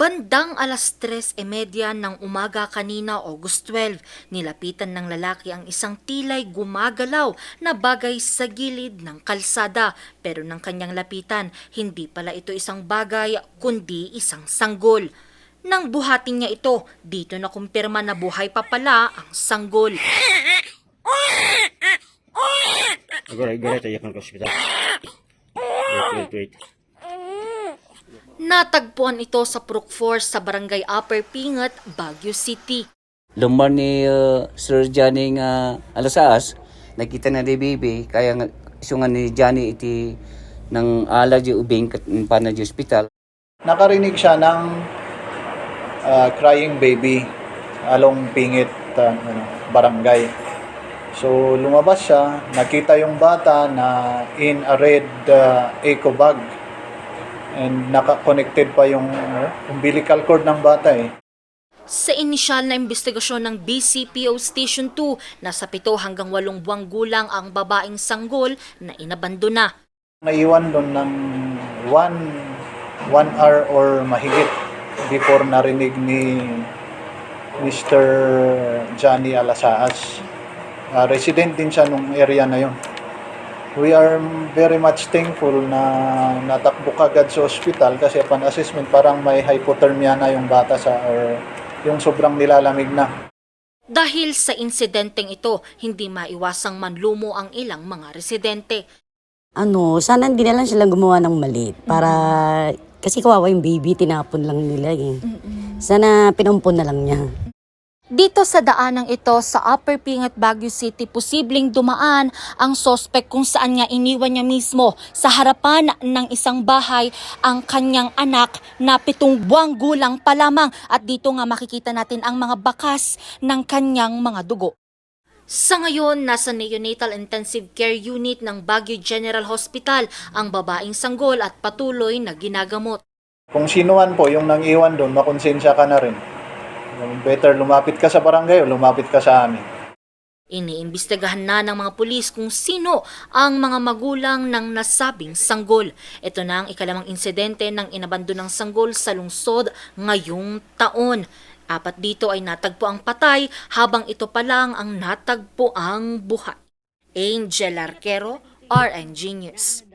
Bandang alas 3.30 ng umaga kanina, August 12, nilapitan ng lalaki ang isang tilay gumagalaw na bagay sa gilid ng kalsada. Pero nang kanyang lapitan, hindi pala ito isang bagay kundi isang sanggol. Nang buhatin niya ito, dito na kumpirma na buhay pa pala ang sanggol. Agora, agora tayo kan ke hospital. Wait, wait, wait. Natagpuan ito sa Brook Force sa barangay Upper Pingat, Baguio City. Lumar ni uh, Sir Johnny nga alasaas, nakita na di baby, kaya nga isungan ni Johnny iti ng allergy ubing kat pa na di hospital. nakarinig siya ng ah, crying baby along pingit ah, ano, barangay. So lumabas siya, nakita yung bata na in a red ah, eco bag and naka-connected pa yung ano, umbilical cord ng bata eh. Sa inisyal na investigasyon ng BCPO Station 2, nasa 7 hanggang 8 buwang gulang ang babaeng sanggol na inabandona. Naiwan doon ng one, one hour or mahigit before narinig ni Mr. Johnny Alasaas. Ah, resident din siya nung area na yon. We are very much thankful na natakbo kagad sa hospital kasi upon assessment parang may hypothermia na yung bata sa or yung sobrang nilalamig na. Dahil sa insidenteng ito, hindi maiwasang manlumo ang ilang mga residente. ano, sana hindi na lang sila gumawa ng mali. Para, kasi kawawa yung baby, tinapon lang nila eh. Sana pinumpon na lang niya. Dito sa daanang ito sa Upper Pingat, Baguio City, posibleng dumaan ang sospek kung saan niya iniwan niya mismo sa harapan ng isang bahay ang kanyang anak na pitong buwang gulang pa lamang at dito nga makikita natin ang mga bakas ng kanyang mga dugo. Sa ngayon, nasa Neonatal Intensive Care Unit ng Baguio General Hospital ang babaeng sanggol at patuloy na ginagamot. Kung sinuan po yung nang iwan doon, makonsensya ka na rin. Better lumapit ka sa barangay o lumapit ka sa amin. Iniimbestigahan na ng mga pulis kung sino ang mga magulang ng nasabing sanggol. Ito na ang ikalamang insidente ng inabando ng sanggol sa lungsod ngayong taon. Apat dito ay natagpo ang patay habang ito pa lang ang natagpo ang buhay. Angel Arquero, RNG News.